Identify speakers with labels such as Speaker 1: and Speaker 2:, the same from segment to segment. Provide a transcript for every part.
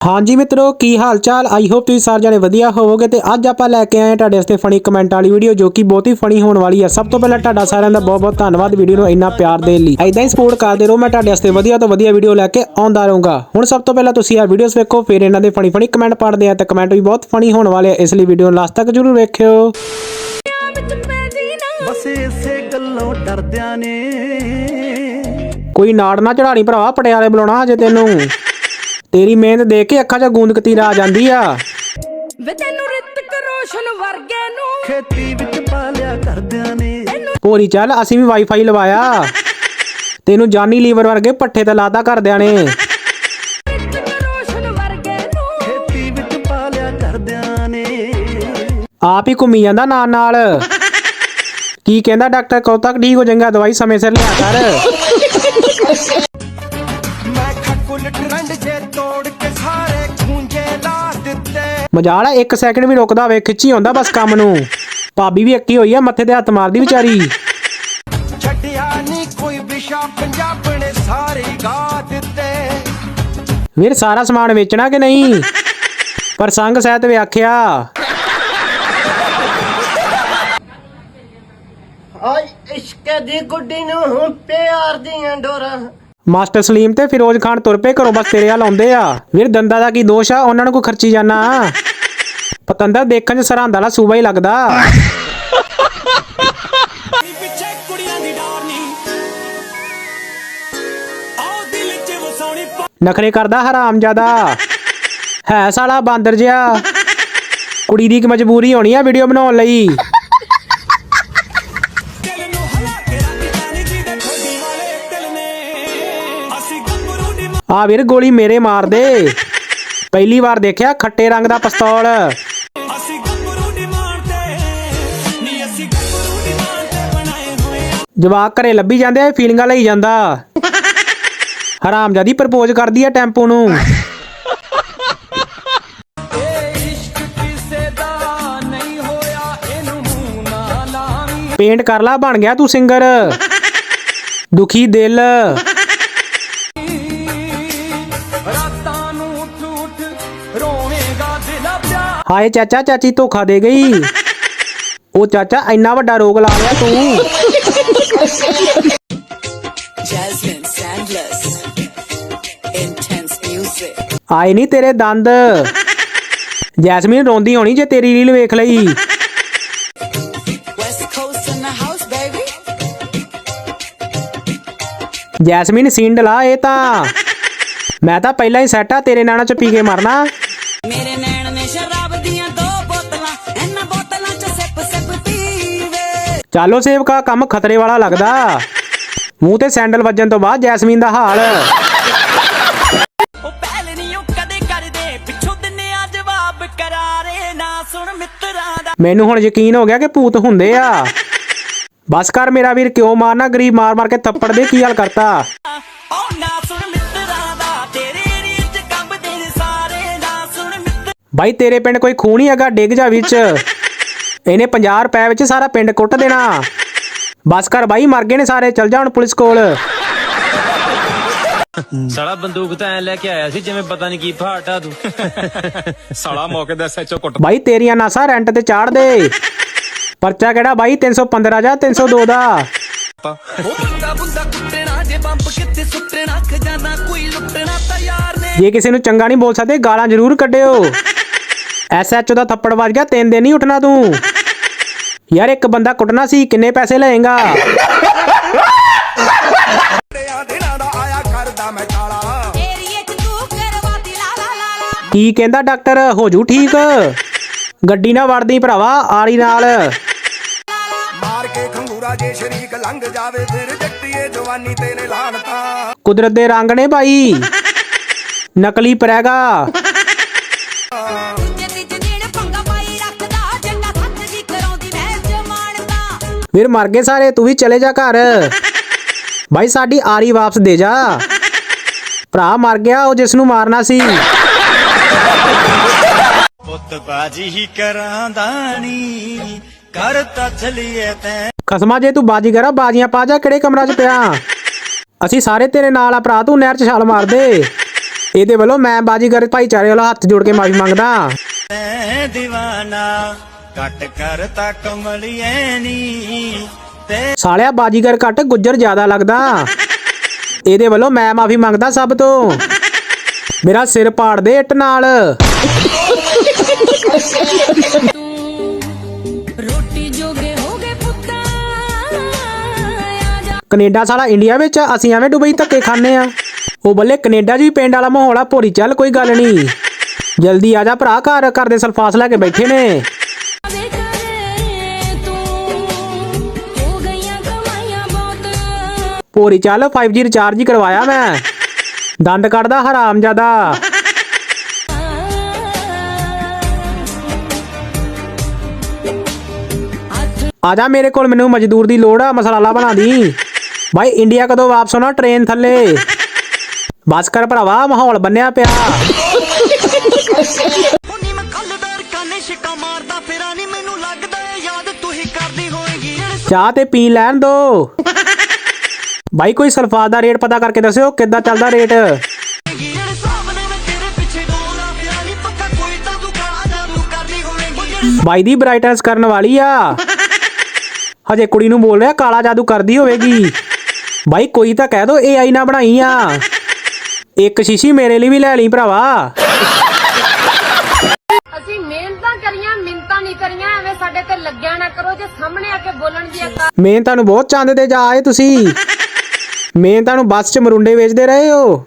Speaker 1: ਹਾਂਜੀ ਮਿੱਤਰੋ ਕੀ ਹਾਲ ਚਾਲ ਆਈ ਹੋਪ ਤੁਸੀਂ ਸਾਰੇ ਜਣੇ ਵਧੀਆ ਹੋਵੋਗੇ ਤੇ ਅੱਜ ਆਪਾਂ ਲੈ ਕੇ ਆਏ ਤੁਹਾਡੇ ਵਾਸਤੇ ਫਨੀ ਕਮੈਂਟ ਵਾਲੀ ਵੀਡੀਓ ਜੋ ਕਿ ਬਹੁਤ ਹੀ ਫਨੀ ਹੋਣ ਵਾਲੀ ਹੈ। ਸਭ ਤੋਂ ਪਹਿਲਾਂ ਤੁਹਾਡਾ ਸਾਰਿਆਂ ਦਾ ਬਹੁਤ ਬਹੁਤ ਧੰਨਵਾਦ ਵੀਡੀਓ ਨੂੰ ਇੰਨਾ ਪਿਆਰ ਦੇਣ ਲਈ। ਐਦਾਂ ਹੀ ਸਪੋਰਟ ਕਰਦੇ ਰਹੋ ਮੈਂ ਤੁਹਾਡੇ ਵਾਸਤੇ ਵਧੀਆ ਤੋਂ ਵਧੀਆ ਵੀਡੀਓ ਲੈ ਕੇ ਆਉਂਦਾ ਰਹੂੰਗਾ। ਹੁਣ ਸਭ ਤੋਂ ਪਹਿਲਾਂ ਤੁਸੀਂ ਇਹ ਵੀਡੀਓਜ਼ ਵੇਖੋ ਫਿਰ ਇਹਨਾਂ ਦੇ ਫਨੀ ਫਨੀ ਕਮੈਂਟ ਪੜ੍ਹਦੇ ਆ ਤੇ ਕਮੈਂਟ ਵੀ ਬਹੁਤ ਫਨੀ ਹੋਣ ਵਾਲੇ ਆ। ਇਸ ਲਈ ਵੀਡੀਓ ਨੂੰ ਲਾਸਟ ਤੱਕ ਜਰੂਰ ਵੇਖਿਓ।
Speaker 2: ਵਿੱਚ ਪੈਦੀ ਨਾ
Speaker 3: ਬਸ ਇਸੇ ਗੱਲੋਂ ਡਰਦਿਆਂ ਨੇ।
Speaker 1: ਕੋਈ ਨਾੜ ਨਾ ਚੜਾਣੀ ਭਰਾਵਾ ਪਟਿਆਲੇ ਬੁਲਾਉਣਾ ਹਜੇ ਤੈਨੂੰ। ਤੇਰੀ ਮਿਹਨਤ ਦੇਖ ਕੇ ਅੱਖਾਂ 'ਚ ਗੂੰਦ ਕਤੀਰਾ ਆ ਜਾਂਦੀ ਆ।
Speaker 2: ਵੇ ਤੈਨੂੰ ਰਿਤਕ ਰੋਸ਼ਨ ਵਰਗੇ ਨੂੰ
Speaker 3: ਖੇਤੀ ਵਿੱਚ ਪਾਲਿਆ ਕਰਦਿਆਂ ਨੇ।
Speaker 1: ਭੋਰੀ ਚੱਲ ਅਸੀਂ ਵੀ ਵਾਈਫਾਈ ਲਵਾਇਆ। ਤੈਨੂੰ ਜਾਨੀ ਲੀਵਰ ਵਰਗੇ ਪੱਠੇ ਤੇ ਲਾਦਾ ਕਰਦਿਆਂ ਨੇ।
Speaker 2: ਰਿਤਕ ਰੋਸ਼ਨ ਵਰਗੇ ਨੂੰ
Speaker 3: ਖੇਤੀ ਵਿੱਚ ਪਾਲਿਆ ਕਰਦਿਆਂ ਨੇ।
Speaker 1: ਆਪ ਹੀ ਘੁੰਮੀ ਜਾਂਦਾ ਨਾਲ ਨਾਲ। ਕੀ ਕਹਿੰਦਾ ਡਾਕਟਰ ਕਦੋਂ ਤੱਕ ਠੀਕ ਹੋ ਜਾਏਗਾ? ਦਵਾਈ ਸਮੇਂ ਸਿਰ ਲਿਆ ਕਰ।
Speaker 3: ਮੈਂ ਖੱਕੁਲ ਟਰੰਡ ਜੇ ਤੋੜ ਕੇ ਸਾਰੇ ਖੂੰਜੇ ਲਾ ਦਿੱਤੇ।
Speaker 1: ਮਜਾਲ ਆ ਇੱਕ ਸੈਕਿੰਡ ਵੀ ਰੁਕਦਾ ਹੋਵੇ ਖਿੱਚੀ ਹੁੰਦਾ ਬਸ ਕੰਮ ਨੂੰ। ਭਾਬੀ ਵੀ ਅੱਕੀ ਹੋਈ ਆ ਮੱਥੇ ਤੇ ਹੱਥ ਮਾਰਦੀ ਵਿਚਾਰੀ।
Speaker 3: ਛੱਡਿਆ ਨਹੀਂ ਕੋਈ ਵਿਸ਼ਾ ਪੰਜਾਬ ਨੇ ਸਾਰੇ ਗਾ ਦਿੱਤੇ।
Speaker 1: ਵੀਰ ਸਾਰਾ ਸਮਾਨ ਵੇਚਣਾ ਕਿ ਨਹੀਂ? ਪਰ ਸੰਗ ਸਹਿਤ ਵਿਆਖਿਆ
Speaker 4: ਆਈ ਇਸ਼ਕ ਦੀ ਗੁੱਡੀ ਨੂੰ ਪਿਆਰ ਦੀਆਂ ਡੋਰਾਂ।
Speaker 1: ਮਾਸਟਰ ਸਲੀਮ ਤੇ ਫਿਰੋਜ਼ ਖਾਨ ਤੁਰ ਪਏ ਘਰੋਂ ਬਸ ਤੇਰੇ ਹਾਲ ਆਉਂਦੇ ਆ। ਵੀਰ ਦੰਦਾ ਦਾ ਕੀ ਦੋਸ਼ ਆ? ਉਹਨਾਂ ਨੂੰ ਕੋ ਖਰਚੀ ਜਾਣਾ ਪਤੰਦਰ ਦੇਖਣ ਚ ਸਰਹੰਦ ਵਾਲਾ ਸੂਬਾ ਹੀ ਲੱਗਦਾ।
Speaker 5: ਪਿੱਛੇ ਕੁੜੀਆਂ ਦੀ ਡਾਰ ਨਹੀਂ ਆਓ ਦਿਲ 'ਚ ਵਸਾਉਣੀ
Speaker 1: ਨਖਰੇ ਕਰਦਾ ਹਰਾਮਜ਼ਾਦਾ ਹੈ ਸਾਲਾ ਬਾਂਦਰ ਜਿਹਾ। ਕੁੜੀ ਦੀ ਇੱਕ ਮਜਬੂਰੀ ਹੋਣੀ ਆ ਵੀਡੀਓ ਬਣਾਉਣ ਲਈ। ਆ ਵੀਰ ਗੋਲੀ ਮੇਰੇ ਮਾਰ ਦੇ। ਪਹਿਲੀ ਵਾਰ ਦੇਖਿਆ ਖੱਟੇ ਰੰਗ ਦਾ ਪਿਸਤੌਲ।
Speaker 5: ਅਸੀਂ ਗੱਭਰੂ ਦੀ ਮਾਰਦੇ ਨਹੀਂ ਅਸੀਂ ਗੱਭਰੂ ਦੀ ਮਾਰਦੇ ਬਣਾਏ ਹੋਏ ਆ।
Speaker 1: ਜਵਾਕ ਘਰੇ ਲੱਭੀ ਜਾਂਦੇ ਆ ਫੀਲਿੰਗਾਂ ਲਈ ਜਾਂਦਾ। ਹਰਾਮਜ਼ਾਦੀ ਪ੍ਰਪੋਜ਼ ਕਰਦੀ ਆ ਟੈਂਪੂ ਨੂੰ।
Speaker 3: ਇਸ਼ਕ ਕਿਸੇ ਦਾ ਨਹੀਂ ਹੋਇਆ ਇਹਨੂੰ ਮੂੰਹ ਨਾ ਲਾਵੀਂ।
Speaker 1: ਪੇਂਟ ਕਰ ਲਾ ਬਣ ਗਿਆ ਤੂੰ ਸਿੰਗਰ ਦੁਖੀ ਦਿਲ। ਹਾਏ ਚਾਚਾ ਚਾਚੀ ਧੋਖਾ ਦੇ ਗਈ। ਉਹ ਚਾਚਾ ਇੰਨਾ ਵੱਡਾ ਰੋਗ ਲਾ ਲਿਆ ਤੂੰ. ਆਏ ਨਹੀਂ ਤੇਰੇ ਦੰਦ। ਜੈਸਮੀਨ ਰੋਂਦੀ ਹੋਣੀ ਜੇ ਤੇਰੀ ਰੀਲ ਵੇਖ ਲਈ. ਜੈਸਮੀਨ ਸਿੰਡ ਲਾ ਇਹ ਤਾਂ। ਮੈਂ ਤਾਂ ਪਹਿਲਾਂ ਹੀ ਸੈੱਟ ਆ ਤੇਰੇ ਨਾਨਾਂ ਚ ਪੀ ਕੇ ਮਰਨਾ।
Speaker 6: ਮੇਰੇ
Speaker 1: ਚਾਲੋ ਸੇਵਕਾ ਕੰਮ ਖਤਰੇ ਵਾਲਾ ਲੱਗਦਾ। ਮੂੰਹ ਤੇ ਸੈਂਡਲ ਵੱਜਣ ਤੋਂ ਬਾਅਦ ਜੈਸਮੀਨ ਦਾ ਹਾਲ।
Speaker 5: ਉਹ ਪਹਿਲ ਨਹੀਂ ਉਹ ਕਦੇ ਕਰਦੇ ਪਿੱਛੋਂ ਦਿੰਨੇ ਆ ਜਵਾਬ ਕਰਾਰੇ ਨਾ ਸੁਣ ਮਿੱਤਰਾਂ ਦਾ।
Speaker 1: ਮੈਨੂੰ ਹੁਣ ਯਕੀਨ ਹੋ ਗਿਆ ਕਿ ਭੂਤ ਹੁੰਦੇ ਆ। ਬਸ ਕਰ ਮੇਰਾ ਵੀਰ ਕਿਉਂ ਮਾਰਨਾ? ਗਰੀਬ ਮਾਰ ਮਾਰ ਕੇ ਥੱਪੜ ਦੇ ਕੀ ਹਾਲ ਕਰਤਾ?
Speaker 5: ਉਹ ਨਾ ਸੁਣ ਮਿੱਤਰਾਂ ਦਾ ਤੇਰੇ ਏਰੀਏ 'ਚ ਕੰਬਦੇ ਨੇ ਸਾਰੇ ਨਾ ਸੁਣ ਮਿੱਤਰ
Speaker 1: ਬਾਈ ਤੇਰੇ ਪਿੰਡ ਕੋਈ ਖੂਨ ਹੀ ਹੈਗਾ ਡਿੱਗ ਜਾ ਵਿੱਚ। ਇਹਨੇ 50 ਰੁਪਏ ਵਿੱਚ ਸਾਰਾ ਪਿੰਡ ਕੁੱਟ ਦੇਣਾ। ਬਸ ਕਰ ਬਾਈ ਮਰ ਗਏ ਨੇ ਸਾਰੇ ਚਲ ਜਾ ਹੁਣ ਪੁਲਿਸ ਕੋਲ।
Speaker 7: ਸਾਲਾ ਬੰਦੂਕ ਤਾਂ ਐ ਲੈ ਕੇ ਆਇਆ ਸੀ ਜਿਵੇਂ ਪਤਾ ਨਹੀਂ ਕੀ ਫਾਟਾ ਤੂੰ। ਸਾਲਾ ਮੌਕੇ ਦਾ ਸੱਚੋ ਕੁੱਟ
Speaker 1: ਬਾਈ ਤੇਰੀਆਂ ਨਾਸਾਂ ਰੈਂਟ ਤੇ ਚਾੜ ਦੇ। ਪਰਚਾ ਕਿਹੜਾ ਬਾਈ? 315 ਜਾਂ 302 ਦਾ
Speaker 3: ਜੇ
Speaker 1: ਕਿਸੇ ਨੂੰ ਚੰਗਾ ਨਹੀਂ ਬੋਲ ਸਕਦੇ ਗਾਲਾਂ ਜ਼ਰੂਰ ਕੱਢਿਓ। ਐਸਐਚਓ ਦਾ ਥੱਪੜ ਵੱਜ ਗਿਆ, ਤਿੰਨ ਦਿਨ ਨਹੀਂ ਉੱਠਣਾ ਤੂੰ। ਯਾਰ, ਇੱਕ ਬੰਦਾ ਕੁੱਟਣਾ ਸੀ, ਕਿੰਨੇ ਪੈਸੇ ਲਏਗਾ?
Speaker 3: ਆ ਦਿਨਾਂ ਦਾ
Speaker 1: ਕੀ ਕਹਿੰਦਾ ਡਾਕਟਰ? ਹੋ ਜੂ ਠੀਕ। ਗੱਡੀ ਨਾ ਵੜਦੀ ਭਰਾਵਾ, ਆਲੀ ਨਾਲ।
Speaker 3: ਮਾਰ ਕੇ ਖੰਗੂਰਾ ਜੇ ਸ਼ਰੀਕ ਲੰਘ ਜਾਵੇ ਫਿਰ ਜੱਟੀਏ ਜਵਾਨੀ ਤੇਰੇ ਲਾਣਤਾ
Speaker 1: ਕੁਦਰਤ ਦੇ ਰੰਗ ਨੇ ਭਾਈ। ਨਕਲੀ ਪਰੈਗਾ। ਵੀਰ ਮਰ ਗਏ ਸਾਰੇ ਤੂੰ ਵੀ ਚਲੇ ਜਾ ਘਰ। ਭਾਈ ਸਾਡੀ ਆਰੀ ਵਾਪਸ ਦੇ ਜਾ। ਭਰਾ ਮਰ ਗਿਆ ਉਹ ਜਿਸ ਨੂੰ ਮਾਰਨਾ ਸੀ।
Speaker 5: ਪੁੱਤ ਬਾਜੀ ਹੀ ਕਰਾਂਦਾਣੀ ਕਰਤਾ ਚਲੀਏ ਤੈਂ।
Speaker 1: ਖਸਮਾ ਜੇ ਤੂੰ ਬਾਜੀ ਕਰਾ ਬਾਜੀਆਂ ਪਾ ਜਾ ਕਿਹੜੇ ਕਮਰਾ 'ਚ ਪਿਆ। ਅਸੀਂ ਸਾਰੇ ਤੇਰੇ ਨਾਲ ਆ ਭਰਾ ਤੂੰ ਨਹਿਰ 'ਚ ਛਾਲ ਮਾਰ ਦੇ। ਇਹਦੇ ਵੱਲੋਂ ਮੈਂ ਬਾਜੀਗਰ ਭਾਈਚਾਰੇ ਵੱਲੋਂ ਹੱਥ ਜੋੜ ਕੇ ਮਾਫੀ ਮੰਗਦਾ।
Speaker 5: دیਵਾਨਾ ਕੱਟ ਕਰਤਾ ਕਮਲੀਏ ਨੀ। ਤੇ
Speaker 1: ਸਾਲਿਆ ਬਾਜੀਗਰ ਘੱਟ ਗੁੱਜਰ ਜ਼ਿਆਦਾ ਲੱਗਦਾ। ਇਹਦੇ ਵੱਲੋਂ ਮੈਂ ਮਾਫੀ ਮੰਗਦਾ ਸਭ ਤੋਂ। ਮੇਰਾ ਸਿਰ ਪਾੜ ਦੇ ਇੱਟ ਨਾਲ।
Speaker 6: ਰੋਟੀ ਜੋਗੇ ਹੋ ਗਏ ਪੁੱਤਾਂ। ਆ ਜਾ।
Speaker 1: ਕੈਨੇਡਾ ਸਾਲਾ ਇੰਡੀਆ ਵਿੱਚ ਆ, ਅਸੀਂ ਐਵੇਂ ਦੁਬਈ ਧੱਕੇ ਖਾਂਦੇ ਆ। ਉਹ ਬੱਲੇ ਕੈਨੇਡਾ 'ਚ ਵੀ ਪਿੰਡ ਵਾਲਾ ਮਾਹੌਲ ਆ ਭੋਰੀ ਚੱਲ ਕੋਈ ਗੱਲ ਨਹੀਂ। ਜਲਦੀ ਆ ਜਾ ਭਰਾ ਘਰ ਘਰ ਦੇ ਸਲਫਾਸ ਲੈ ਕੇ ਬੈਠੇ ਨੇ। ਭੋਰੀ ਚੱਲ 5G ਰਿਚਾਰਜ ਹੀ ਕਰਵਾਇਆ ਮੈਂ। ਦੰਦ ਕੱਢਦਾ ਹਰਾਮ ਜ਼ਿਆਦਾ ਆ ਜਾ ਮੇਰੇ ਕੋਲ ਮੈਨੂੰ ਮਜ਼ਦੂਰ ਦੀ ਲੋੜ ਆ ਮਸਲਾਲਾ ਬਣਾ ਦੀ। ਭਾਈ ਇੰਡੀਆ ਕਦੋਂ ਵਾਪਸ ਹੋਣਾ ਟ੍ਰੇਨ ਥੱਲੇ। ਬਸ ਕਰ ਭਰਾਵਾ ਮਾਹੌਲ ਬੰਨਿਆ ਪਿਆ।
Speaker 5: ਹੁਣੀ ਮੈਂ ਕੱਲਦਾਰ ਕਾਨੇ ਛਿੱਕਾ ਮਾਰਦਾ ਫਿਰਾਂ ਨੀ ਮੈਨੂੰ ਲੱਗਦਾ ਏ ਯਾਦ ਤੂੰ ਹੀ ਕਰਦੀ ਹੋਏਗੀ। ਜਿਹੜੇ
Speaker 1: ਚਾਹ ਤੇ ਪੀ ਲੈਣ ਦੋ। ਭਾਈ ਕੋਈ ਸਲਫਾਤ ਦਾ ਰੇਟ ਪਤਾ ਕਰਕੇ ਦੱਸਿਓ ਕਿੱਦਾਂ ਚੱਲਦਾ ਰੇਟ?
Speaker 5: ਨੀ
Speaker 1: ਬਾਈ ਦੀ ਬ੍ਰਾਈਟਨੈਸ ਕਰਨ ਵਾਲੀ ਆ। ਹਜੇ ਕੁੜੀ ਨੂੰ ਬੋਲ ਰਿਹਾ ਕਾਲਾ ਜਾਦੂ ਕਰਦੀ ਹੋਵੇਗੀ। ਬਾਈ ਕੋਈ ਤਾਂ ਕਹਿ ਦੋ AI ਨਾ ਬਣਾਈ ਆ। ਇੱਕ ਸ਼ੀਸ਼ੀ ਮੇਰੇ ਲਈ ਵੀ ਲੈ ਲਈ ਭਰਾਵਾ।
Speaker 8: ਅਸੀਂ ਮਿਹਨਤਾਂ ਕਰੀਆਂ ਮਿੰਤਾਂ ਨਹੀਂ ਕਰੀਆਂ ਐਵੇਂ ਸਾਡੇ ਤੇ ਲੱਗਿਆ ਨਾ ਕਰੋ ਜੇ ਸਾਹਮਣੇ ਆ ਕੇ ਬੋਲਣ ਦੀ ਅਕਲ
Speaker 1: ਮੇਨ ਤੁਹਾਨੂੰ ਬਹੁਤ ਚੰਦ ਤੇ ਜਾ ਆਏ ਤੁਸੀਂ। ਮੇਨ ਤੁਹਾਨੂੰ ਬੱਸ 'ਚ ਮਰੁੰਡੇ ਵੇਚਦੇ ਰਹੇ ਹੋ।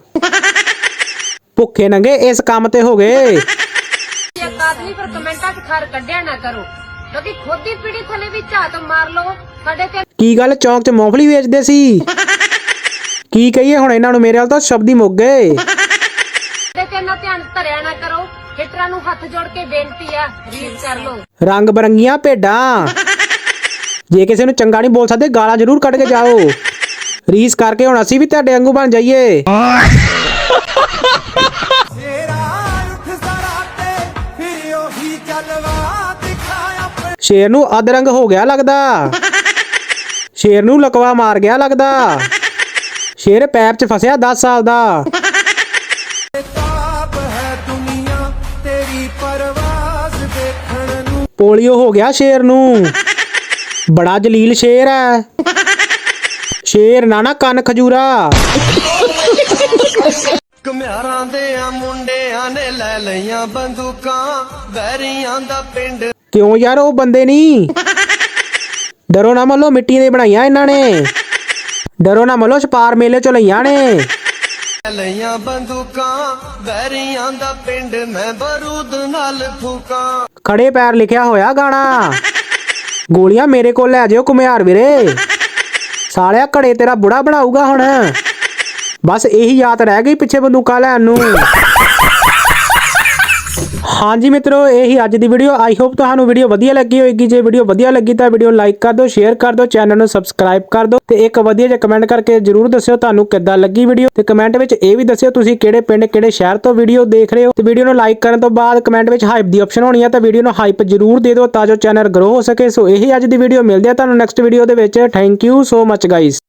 Speaker 1: ਭੁੱਖੇ ਨੰਗੇ ਇਸ ਕੰਮ ਤੇ ਹੋ ਗਏ।
Speaker 8: ਦੀ ਅਕਾਤ ਨਹੀਂ ਪਰ ਕਮੈਂਟਾਂ 'ਚ ਖਰ ਕੱਢਿਆ ਨਾ ਕਰੋ। ਕਿਉਂਕਿ ਖੁਦ ਦੀ ਪੀੜੀ ਥੱਲੇ ਵੀ ਝਾਤ ਮਾਰ ਲਓ ਸਾਡੇ ਤੇ
Speaker 1: ਕੀ ਗੱਲ ਚੌਂਕ 'ਚ ਮੂੰਗਫਲੀ ਵੇਚਦੇ ਸੀ? ਕੀ ਕਹੀਏ ਹੁਣ ਇਹਨਾਂ ਨੂੰ ਮੇਰੇ ਵੱਲ ਤਾਂ ਸ਼ਬਦ ਹੀ ਮੁੱਕ ਗਏ।
Speaker 8: ਸਾਡੇ ਤੇ ਇੰਨਾ ਧਿਆਨ ਧਰਿਆ ਨਾ ਕਰੋ ਹਿਟਰਾਂ ਨੂੰ ਹੱਥ ਜੋੜ ਕੇ ਬੇਨਤੀ ਆ ਰੀਡ ਕਰ ਲਓ।
Speaker 1: ਰੰਗ ਬਰੰਗੀਆਂ ਭੇਡਾਂ। ਜੇ ਕਿਸੇ ਨੂੰ ਚੰਗਾ ਨਹੀਂ ਬੋਲ ਸਕਦੇ ਗਾਲਾਂ ਜ਼ਰੂਰ ਕੱਢ ਕੇ ਜਾਓ। ਰੀਸ ਕਰਕੇ ਹੁਣ ਅਸੀਂ ਵੀ ਤੁਹਾਡੇ ਵਾਂਗੂ ਬਣ ਜਾਈਏ। ਸ਼ੇਰ ਨੂੰ ਅਧਰੰਗ ਹੋ ਗਿਆ ਲੱਗਦਾ। ਸ਼ੇਰ ਨੂੰ ਲਕਵਾ ਮਾਰ ਗਿਆ ਲੱਗਦਾ। ਸ਼ੇਰ ਪੈਪ 'ਚ ਫਸਿਆ 10 ਸਾਲ ਦਾ। ਪੋਲੀਓ ਹੋ ਗਿਆ ਸ਼ੇਰ ਨੂੰ। ਬੜਾ ਜਲੀਲ ਸ਼ੇਰ ਹੈ। ਸ਼ੇਰ ਨਾ ਨਾ ਕੰਨ ਖਜੂਰਾ।
Speaker 5: ਘੁਮਿਆਰਾਂ ਦੇ ਆ ਮੁੰਡਿਆਂ ਨੇ ਲੈ ਲਈਆਂ ਬੰਦੂਕਾਂ ਵੈਰੀਆਂ ਦਾ ਪਿੰਡ।
Speaker 1: ਕਿਉਂ ਯਾਰ ਉਹ ਬੰਦੇ ਨਹੀਂ ਡਰੋ ਨਾ ਮੱਲੋ ਮਿੱਟੀ ਦੇ ਬਣਾਈਆਂ ਇਹਨਾਂ ਨੇ। ਡਰੋ ਨਾ ਮੱਲੋ ਛਪਾਰ ਮੇਲੇ ਚੋਂ ਲਈਆਂ ਨੇ।
Speaker 5: ਲੈ ਲਈਆਂ ਬੰਦੂਕਾਂ ਵੈਰੀਆਂ ਦਾ ਪਿੰਡ ਮੈਂ ਬਰੂਦ ਨਾਲ ਫੂਕਾਂ।
Speaker 1: ਖੜੇ ਪੈਰ ਲਿਖਿਆ ਹੋਇਆ ਗਾਣਾ। ਗੋਲੀਆਂ ਮੇਰੇ ਕੋਲ ਲੈ ਜਿਓ ਕੁਮਿਆਰ ਵੀਰੇ। ਸਾਲਿਆ, ਘੜੇ ਤੇਰਾ ਬੁੜਾ ਬਣਾਊਗਾ ਹੁਣ। ਬਸ ਇਹੀ ਯਾਦ ਰਹਿ ਗਈ ਪਿੱਛੇ ਬੰਦੂਕਾਂ ਲੈਣ ਨੂੰ। ਹਾਂਜੀ ਮਿੱਤਰੋ, ਇਹੀ ਅੱਜ ਦੀ ਵੀਡੀਓ ਆਈ ਹੋਪ ਤੁਹਾਨੂੰ ਵੀਡੀਓ ਵਧੀਆ ਲੱਗੀ ਹੋਏਗੀ। ਜੇ ਵੀਡੀਓ ਵਧੀਆ ਲੱਗੀ ਤਾਂ ਵੀਡੀਓ ਲਾਈਕ ਕਰ ਦਿਓ ਸ਼ੇਅਰ ਕਰ ਦਿਓ ਚੈਨਲ ਨੂੰ ਸਬਸਕ੍ਰਾਈਬ ਕਰ ਦਿਓ ਤੇ ਇੱਕ ਵਧੀਆ ਜਿਹਾ ਕਮੈਂਟ ਕਰਕੇ ਜਰੂਰ ਦੱਸਿਓ ਤੁਹਾਨੂੰ ਕਿੱਦਾਂ ਲੱਗੀ ਵੀਡੀਓ ਤੇ ਕਮੈਂਟ ਵਿੱਚ ਇਹ ਵੀ ਦੱਸਿਓ ਤੁਸੀਂ ਕਿਹੜੇ ਪਿੰਡ, ਕਿਹੜੇ ਸ਼ਹਿਰ ਤੋਂ ਵੀਡੀਓ ਦੇਖ ਰਹੇ ਹੋ। ਤੇ ਵੀਡੀਓ ਨੂੰ ਲਾਈਕ ਕਰਨ ਤੋਂ ਬਾਅਦ ਕਮੈਂਟ ਵਿੱਚ ਹਾਈਪ ਦੀ ਆਪਸ਼ਨ ਹੋਣੀ ਹੈ ਤਾਂ ਵੀਡੀਓ ਨੂੰ ਹਾਈਪ ਜਰੂਰ ਦੇ ਦਿਓ ਤਾਂ ਜੋ ਚੈਨਲ ਗਰੋ ਹੋ ਸਕੇ। ਸੋ ਇਹੀ ਅੱਜ ਦੀ ਵੀਡੀਓ ਮਿਲਦੀ ਹੈ ਤੁਹਾਨੂੰ ਨੈਕਸਟ ਵੀਡੀਓ ਦੇ ਵਿੱਚ। Thank you so much guys